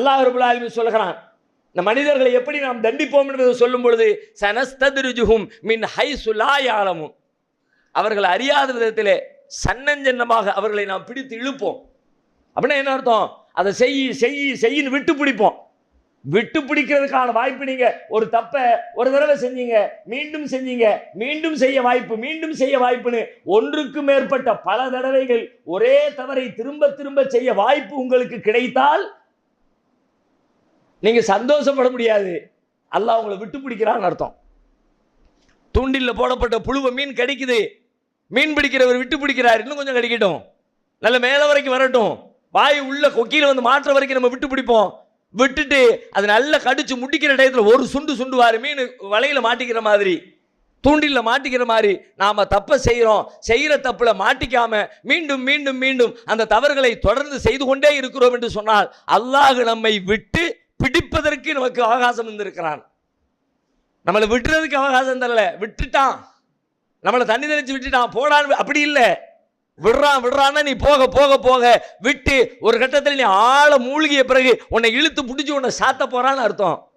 அல்லாஹ் ரபுல் ஆலமி சொல்லுகிறான் இந்த மனிதர்களை எப்படி நாம் தண்டிப்போம் என்பதை சொல்லும் பொழுது சனஸ்ததிருஜுகும் மின் ஹை சுலாயாலமும் அவர்கள் அறியாத விதத்திலே சன்னஞ்சன்னமாக அவர்களை நாம் பிடித்து இழுப்போம். அப்படின்னா என்ன அர்த்தம்? அதை செய் செய் செய்யின்னு விட்டு பிடிப்போம். விட்டு பிடிக்கிறதுக்கான வாய்ப்பு நீங்க ஒரு தப்பை ஒரு தடவை செஞ்சீங்க மீண்டும் செஞ்சீங்க மீண்டும் செய்ய வாய்ப்பு மீண்டும் செய்ய வாய்ப்புன்னு ஒன்றுக்கு மேற்பட்ட பல தடவைகள் ஒரே தவறை திரும்ப திரும்ப செய்ய வாய்ப்பு உங்களுக்கு கிடைத்தால் நீங்கள் சந்தோஷப்பட முடியாது. அல்லாஹ் உங்களை விட்டு பிடிக்கிறான்னு அர்த்தம். தூண்டிலில் போடப்பட்ட புழுவை மீன் கிடைக்குது. மீன் பிடிக்கிறவர் விட்டு பிடிக்கிறார். இன்னும் கொஞ்சம் கிடைக்கட்டும். நல்ல மேலே வரைக்கும் வரட்டும். வாய் உள்ள கொக்கியில் வந்து மாற்ற வரைக்கும் நம்ம விட்டு பிடிப்போம். விட்டுட்டு அது நல்லா கடிச்சு முட்டிக்கிற டயத்தில் ஒரு சுண்டு சுண்டுவார் மீன் வலையில் மாட்டிக்கிற மாதிரி தூண்டிலில் மாட்டிக்கிற மாதிரி நாம் தப்பை செய்கிறோம் செய்கிற தப்பில் மாட்டிக்காம மீண்டும் மீண்டும் மீண்டும் அந்த தவறுகளை தொடர்ந்து செய்து கொண்டே இருக்கிறோம் என்று சொன்னால் அல்லாஹ் நம்மை விட்டு பிடிப்பதற்கு நமக்கு அவகாசம் இருந்திருக்கிறான் நம்மளை விட்டுறதுக்கு அவகாசம் தரல. விட்டுட்டான். நம்மளை தண்ணி தெளிச்சு விட்டுட்டான். போடான்னு அப்படி இல்லை. விடுறான் விடுறான்னா நீ போக போக போக விட்டு ஒரு கட்டத்தில் நீ ஆழ மூழ்கிய பிறகு உன்னை இழுத்து பிடிச்சி உன்னை சாத்த போறான்னு அர்த்தம்.